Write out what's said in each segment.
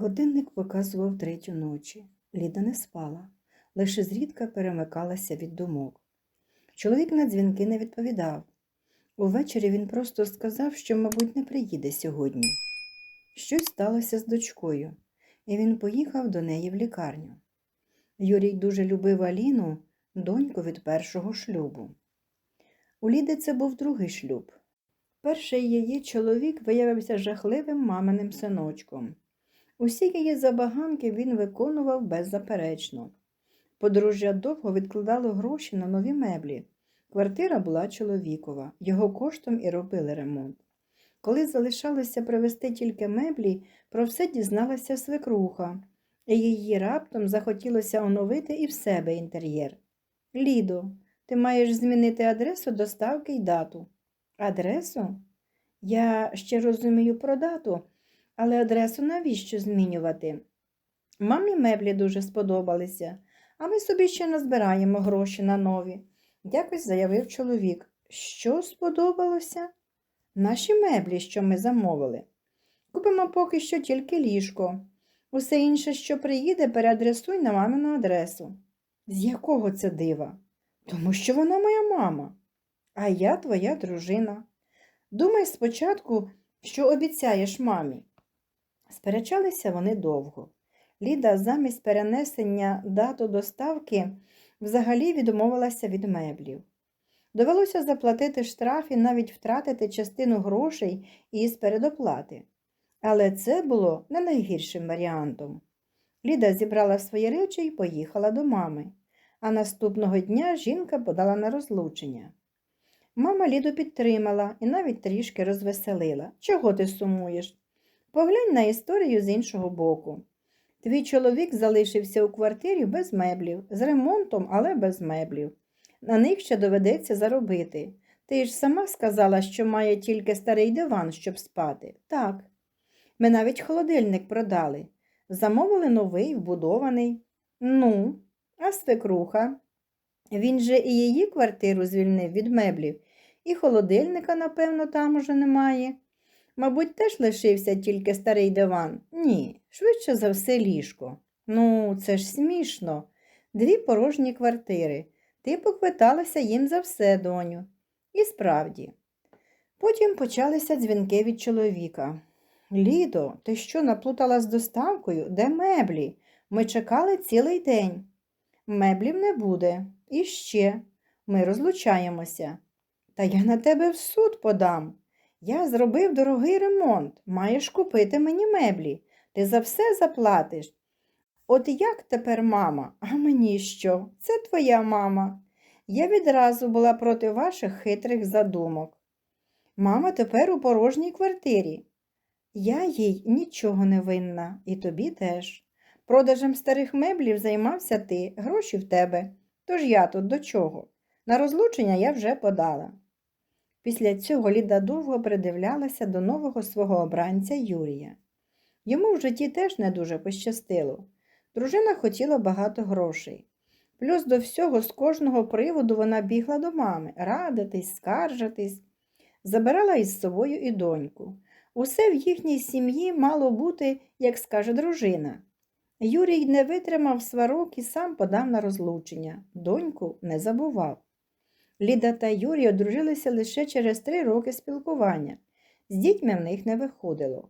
Годинник показував третю ночі. Ліда не спала, лише зрідка перемикалася від думок. Чоловік на дзвінки не відповідав. Увечері він просто сказав, що, мабуть, не приїде сьогодні. Щось сталося з дочкою, і він поїхав до неї в лікарню. Юрій дуже любив Аліну, доньку від першого шлюбу. У Ліди це був другий шлюб. Перший її чоловік виявився жахливим маминим синочком. Усі її забаганки він виконував беззаперечно. Подружжя довго відкладало гроші на нові меблі. Квартира була чоловікова, його коштом і робили ремонт. Коли залишалося привезти тільки меблі, про все дізналася свекруха, і її раптом захотілося оновити і в себе інтер'єр. Лідо, ти маєш змінити адресу доставки й дату. Адресу? Я ще розумію про дату, але адресу навіщо змінювати? Мамі меблі дуже сподобалися, а ми собі ще назбираємо гроші на нові, якось заявив чоловік. Що сподобалося? Наші меблі, що ми замовили. Купимо поки що тільки ліжко. Усе інше, що приїде, переадресуй на мамину адресу. З якого це дива? Тому що вона моя мама, а я твоя дружина. Думай спочатку, що обіцяєш мамі. Сперечалися вони довго. Ліда замість перенесення дату доставки взагалі відмовилася від меблів. Довелося заплатити штраф і навіть втратити частину грошей із передоплати. Але це було не найгіршим варіантом. Ліда зібрала свої речі і поїхала до мами, а наступного дня жінка подала на розлучення. Мама Ліду підтримала і навіть трішки розвеселила. Чого ти сумуєш? Поглянь на історію з іншого боку. Твій чоловік залишився у квартирі без меблів, з ремонтом, але без меблів. На них ще доведеться заробити. Ти ж сама сказала, що має тільки старий диван, щоб спати. Так. Ми навіть холодильник продали. Замовили новий, вбудований. Ну, а свекруха. Він же і її квартиру звільнив від меблів, і холодильника, напевно, там уже немає. Мабуть, теж лишився тільки старий диван. Ні, швидше за все ліжко. Ну, це ж смішно. Дві порожні квартири. Ти поквиталася їм за все, доню. І справді. Потім почалися дзвінки від чоловіка. Лідо, ти що наплутала з доставкою? Де меблі? Ми чекали цілий день. Меблів не буде. І ще. Ми розлучаємося. Та я на тебе в суд подам. Я зробив дорогий ремонт. Маєш купити мені меблі. Ти за все заплатиш. От як тепер мама? А мені що? Це твоя мама. Я відразу була проти ваших хитрих задумок. Мама тепер у порожній квартирі. Я їй нічого не винна, і тобі теж. Продажем старих меблів займався ти, гроші в тебе. Тож я тут до чого? На розлучення я вже подала. Після цього Ліда довго придивлялася до нового свого обранця Юрія. Йому в житті теж не дуже пощастило. Дружина хотіла багато грошей. Плюс до всього з кожного приводу вона бігла до мами радитись, скаржитись, забирала із собою і доньку. Усе в їхній сім'ї мало бути, як скаже дружина. Юрій не витримав сварок і сам подав на розлучення. Доньку не забував. Ліда та Юрій одружилися лише через три роки спілкування. З дітьми в них не виходило.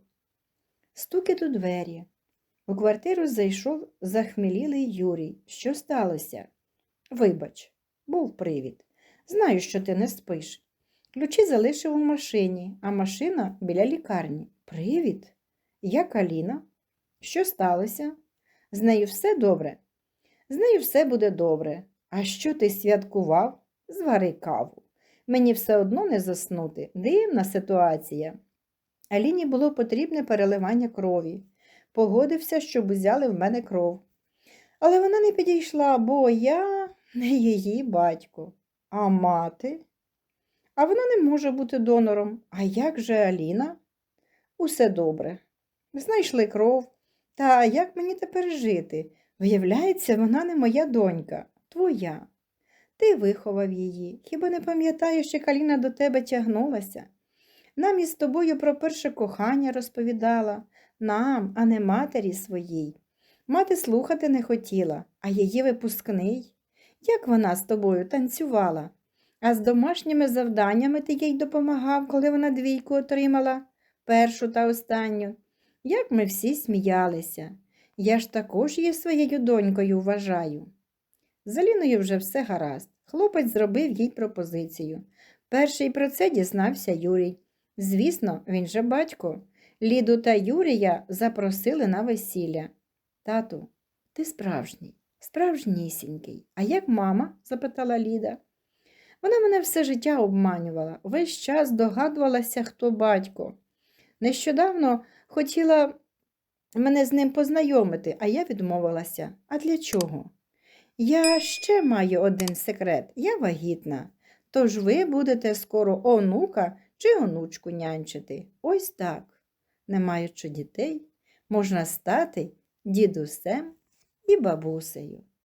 Стукіт у двері. У квартиру зайшов захмелілий Юрій. Що сталося? Вибач, був привід. Знаю, що ти не спиш. Ключі залишив у машині, а машина біля лікарні. Привід? Як Аліна? Що сталося? З нею все добре? З нею все буде добре. А що ти святкував? Звари каву. Мені все одно не заснути. Дивна ситуація. Аліні було потрібне переливання крові. Погодився, щоб взяли в мене кров. Але вона не підійшла, бо я не її батько. А мати? А вона не може бути донором. А як же Аліна? Усе добре. Знайшли кров. Та як мені тепер жити? Виявляється, вона не моя донька, твоя. Ти виховав її. Хіба не пам'ятаєш, як Аліна до тебе тягнулася? Нам із тобою про перше кохання розповідала, нам, а не матері своїй. Мати слухати не хотіла, а її випускний. Як вона з тобою танцювала? А з домашніми завданнями ти їй допомагав, коли вона двійку отримала, першу та останню. Як ми всі сміялися. Я ж також її своєю донькою вважаю. З Аліною вже все гаразд. Хлопець зробив їй пропозицію. Перший про це дізнався Юрій. Звісно, він же батько. Ліду та Юрія запросили на весілля. Тату, ти справжній, справжнісінький. А як мама? запитала Ліда. Вона мене все життя обманювала, весь час догадувалася, хто батько. Нещодавно хотіла мене з ним познайомити, а я відмовилася. А для чого? Я ще маю один секрет, я вагітна. Тож ви будете скоро онука чи онучку нянчити. Ось так. Не маючи дітей, можна стати дідусем і бабусею.